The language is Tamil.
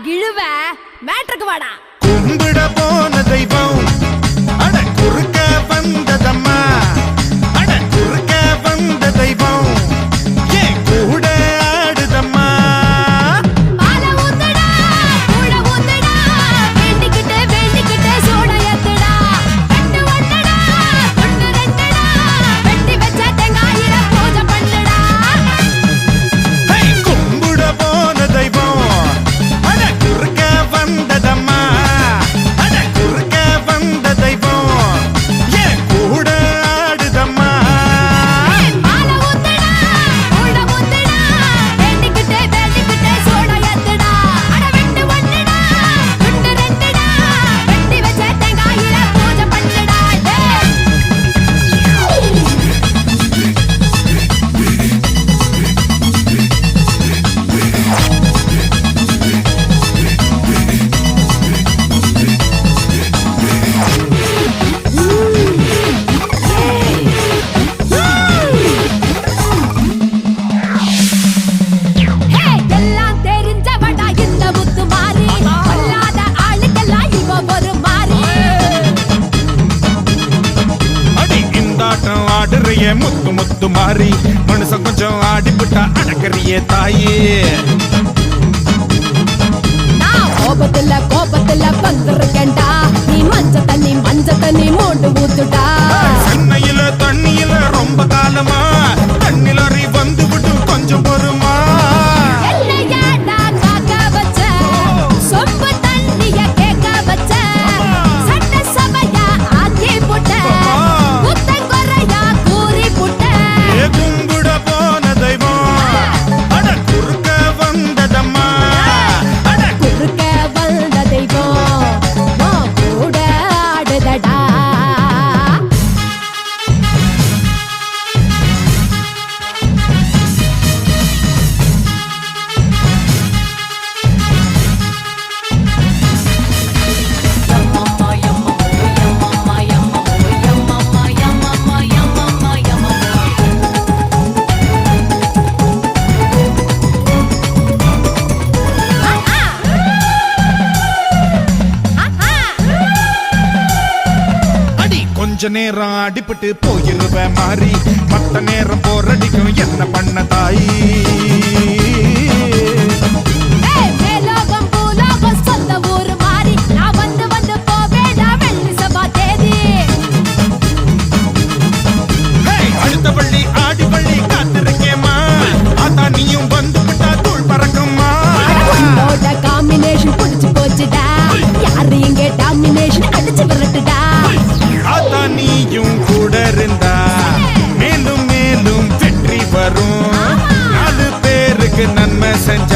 இழுவ மேட்ருக்கு வாடா. கும்பிட போன தெய்வம். முறைய முத்து முத்து மாறி மனுஷன் கொஞ்சம் ஆடிபுட்டா அடக்கறிய தாயே. கோபத்துல கோபத்துல பந்துருக்கண்டா நீ மஞ்ச தண்ணி மஞ்ச தண்ணி மூட்டு ஊத்துட்டா கொஞ்ச நேரம் அடிபட்டு போயிருவ மாறி. மத்த நேரம் போரடிக்கும் என்ன பண்ண தாயி? காம்பினேஷன் பிடிச்சு போச்சுடா. யாரையும் கேட்டா send